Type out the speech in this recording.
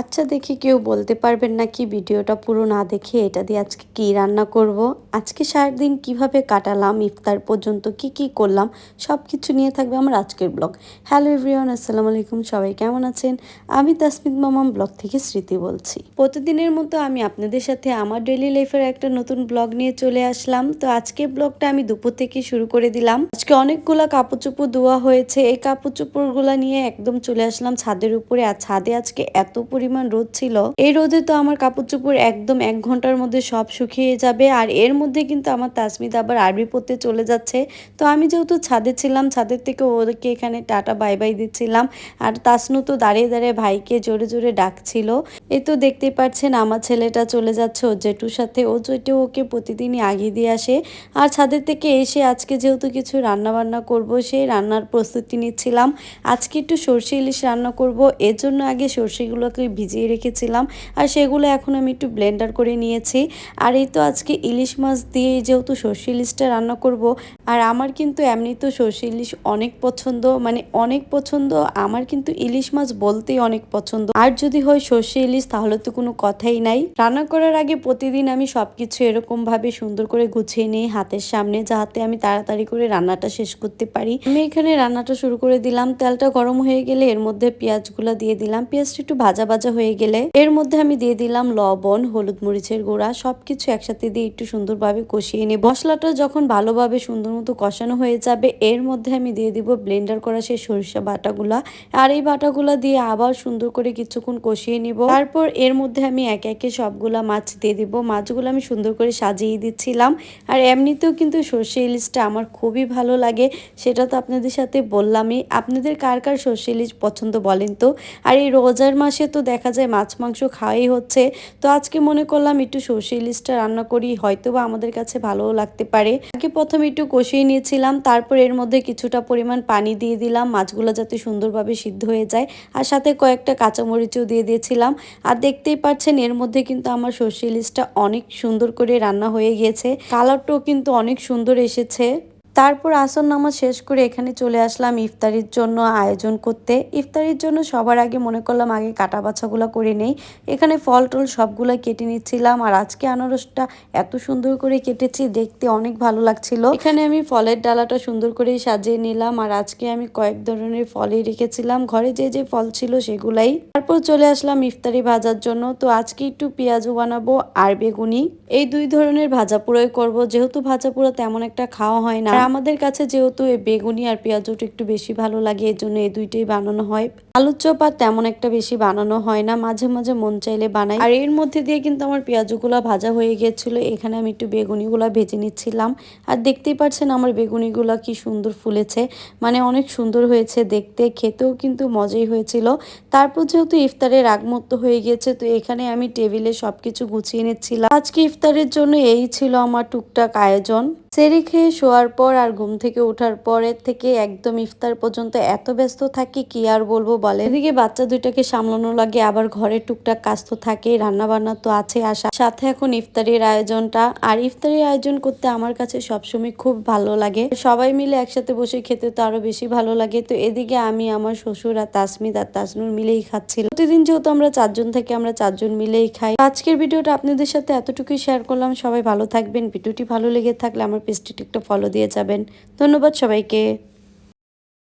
আচ্ছা দেখি কেউ বলতে পারবেন না কি ভিডিওটা পুরো না দেখে এটা দিয়ে আজকে কি রান্না করব? আজকে সারাদিন কীভাবে কাটালাম, ইফতার পর্যন্ত কি কি করলাম সব কিছু নিয়ে থাকবে আমার আজকের ব্লগ। হ্যালো এভরিওয়ান, আসসালামু আলাইকুম, সবাই কেমন আছেন? আমি তাসমিদ মামাম ব্লগ থেকে স্মৃতি বলছি। প্রতিদিনের মতো আমি আপনাদের সাথে আমার ডেইলি লাইফের একটা নতুন ব্লগ নিয়ে চলে আসলাম। তো আজকের ব্লগটা আমি দুপুর থেকে শুরু করে দিলাম। আজকে অনেকগুলা কাপড় চোপড় ধোয়া হয়েছে। এই কাপড় চোপড়গুলা নিয়ে একদম চলে আসলাম ছাদের উপরে। আর ছাদে আজকে এত পরিমাণ রোদ ছিল, এই রোদে তো আমার কাপড় চোপড় একদম এক ঘণ্টার মধ্যে সব শুকিয়ে যাবে। আর এর মধ্যে কিন্তু আমার তাসমিদ আবার আরবি পড়তে চলে যাচ্ছে। তো আমি যেহেতু ছাদে ছিলাম, ছাদের থেকে ওদেরকে এখানে টাটা, বাই বাই দিচ্ছিলাম। আর তাসনু তো দাঁড়িয়ে দাঁড়িয়ে ভাইকে জোরে জোরে ডাকছিল। এ তো দেখতে পাচ্ছেন আমার ছেলেটা চলে যাচ্ছে ও জেঠুর সাথে। ও জেঠু ওকে প্রতিদিনই আগিয়ে দিয়ে আসে। আর ছাদের থেকে এসে আজকে যেহেতু কিছু রান্না বান্না করব, সেই রান্নার প্রস্তুতি নিচ্ছিলাম। আজকে একটু সর্ষে ইলিশ রান্না করব, এর জন্য আগে সর্ষেগুলোকে ভিজিয়ে রেখেছিলাম। আর সেগুলো এখন আমি একটু ব্লেন্ডার করে নিয়েছি। আর এই তো আজকে ইলিশ মাছ দিয়ে যেহেতু সর্ষে ইলিশটা রান্না করব, আর আমার কিন্তু এমনি তো সর্ষে ইলিশ অনেক পছন্দ মানে অনেক পছন্দ, আমার কিন্তু ইলিশ মাছ বলতেই অনেক পছন্দ। আর যদি হয় সর্ষে ইলিশ, তাহলে তো কোনো কথাই নাই। রান্না করার আগে প্রতিদিন আমি সবকিছু এরকম ভাবে সুন্দর করে গুছিয়ে নিই হাতের সামনে যাতে আমি তাড়াতাড়ি করে রান্নাটা শেষ করতে পারি। আমি এখানে রান্নাটা শুরু করে দিলাম। তেলটা গরম হয়ে গেলে এর মধ্যে পেঁয়াজগুলো দিয়ে দিলাম। পেঁয়াজটা একটু ভাজা ভাজা হয়ে গেলে এর মধ্যে আমি দিয়ে দিলাম লবণ, হলুদ মরিচের গুঁড়া, সবকিছু একসাথে দিয়ে একটু সুন্দরভাবে কষিয়ে নিই মশলাটা যখন ভালোভাবে সুন্দর মতো কষানো হয়ে যাবে, এর মধ্যে আমি দিয়ে দিব ব্লেন্ডার করা সেই সরিষা বাটাগুলা। আর এই বাটাগুলা দিয়ে আবার সুন্দর করে কিছুক্ষণ কষিয়ে নিব। তারপর এর মধ্যে আমি একে একে সবগুলা মাছ দিয়ে দিব। মাছগুলো আমি সুন্দর করে সাজিয়ে দিচ্ছিলাম। আর এমনিতেও কিন্তু সর্ষে ইলিশটা আমার খুবই ভালো লাগে, সেটা তো আপনাদের সাথে বললামই। আপনাদের কার কার সর্ষে ইলিশ পছন্দ বলেন তো? আর এই রোজার মাসে তো দেখা যায় মাছ, মাংস খাওয়াই হচ্ছে। তো আজকে মনে করলাম একটু সর্ষে ইলিশটা রান্না করি হয়তো বা আমাদের কাছে ভালোও লাগতে পারে। আগে প্রথমে একটু কষিয়ে নিয়েছিলাম, তারপর এর মধ্যে কিছুটা পরিমাণ পানি দিয়ে দিলাম, মাছগুলো যাতে সুন্দরভাবে সিদ্ধ হয়ে যায়। আর সাথে কয়েকটা কাঁচামরিচও দিয়ে দিয়েছিলাম। আর দেখতেই পাচ্ছেন এর মধ্যে কিন্তু আমার সর্ষে ইলিশটা অনেক সুন্দর করে রান্না হয়ে গিয়েছে। কালারটাও কিন্তু অনেক সুন্দর এসেছে। তারপর আসর নামাজ শেষ করে এখানে চলে আসলাম ইফতারির জন্য আয়োজন করতে। ইফতারির জন্য সবার আগে মনে করলাম আগে কাটা বাছাগুলো করে নেই। এখানে ফল টল সবগুলো কেটে নিচ্ছিলাম আর আজকে আনারসটা এত সুন্দর করে কেটেছি, দেখতে অনেক ভালো লাগছিল। এখানে আমি ফলের ডালাটা সুন্দর করে সাজিয়ে নিলাম আর আজকে আমি কয়েক ধরনের ফলই রেখেছিলাম। ঘরে যে যে ফল ছিল সেগুলাই। তারপর চলে আসলাম ইফতারি ভাজার জন্য। তো আজকে একটু পেঁয়াজও বানাবো আর বেগুনি। এই দুই ধরনের ভাজা পুরোই করব। যেহেতু ভাজা পুরো তেমন একটা খাওয়া হয় না। আমাদের কাছে যেহেতু এই বেগুনি আর পেঁয়াজটা একটু বেশি ভালো লাগে এই জন্য এই দুইটাই বানানো হয়। আলুর চপ আর তেমন একটা বেশি বানানো হয় না, মাঝে মাঝে মন চাইলে বানাই। আর এর মধ্যে দিয়ে কিন্তু আমার পেঁয়াজগুলা ভাজা হয়ে গিয়েছিল, এখানে আমি একটু বেগুনিগুলা ভেজে নিচ্ছিলাম। আর দেখতেই পাচ্ছেন আমার বেগুনিগুলা কি সুন্দর ফুলেছে মানে অনেক সুন্দর হয়েছে দেখতে, খেতেও কিন্তু মজাই হয়েছিল। তারপর যেহেতু ইফতারের আগমত্ত হয়ে গিয়েছে, তো এখানে আমি টেবিলে সবকিছু গুছিয়ে নিচ্ছিলাম। আজকে ইফতারের জন্য এই ছিল আমার টুকটাক আয়োজন। সেরি খেয়ে শোয়ার পর আর ঘুম থেকে ওঠার পরের থেকে একদম ইফতার পর্যন্ত এত ব্যস্ত থাকি, কি আর বলব বলে এদিকে বাচ্চা দুইটাকে সামলানো লাগে আবার ঘরে টুকটাক কাজ তো থাকে রান্না বান্না তো আছে আসা সাথে এখন ইফতারের আয়োজনটা। আর ইফতারের আয়োজন করতে আমার কাছে সবসময় খুব ভালো লাগে। সবাই মিলে একসাথে বসে খেতে তো আরও বেশি ভালো লাগে। তো এদিকে আমি, আমার শ্বশুর আর তাসমিদ আর তাসনুর মিলেই খাচ্ছিল প্রতিদিন যেহেতু আমরা চারজন থেকে, আমরা চারজন মিলেই খাই। আজকের ভিডিওটা আপনাদের সাথে এতটুকুই শেয়ার করলাম। সবাই ভালো থাকবেন। ভিডিওটি ভালো লেগে থাকলে আমার পেজটি একটু ফলো দিয়ে যাবেন। ধন্যবাদ সবাইকে।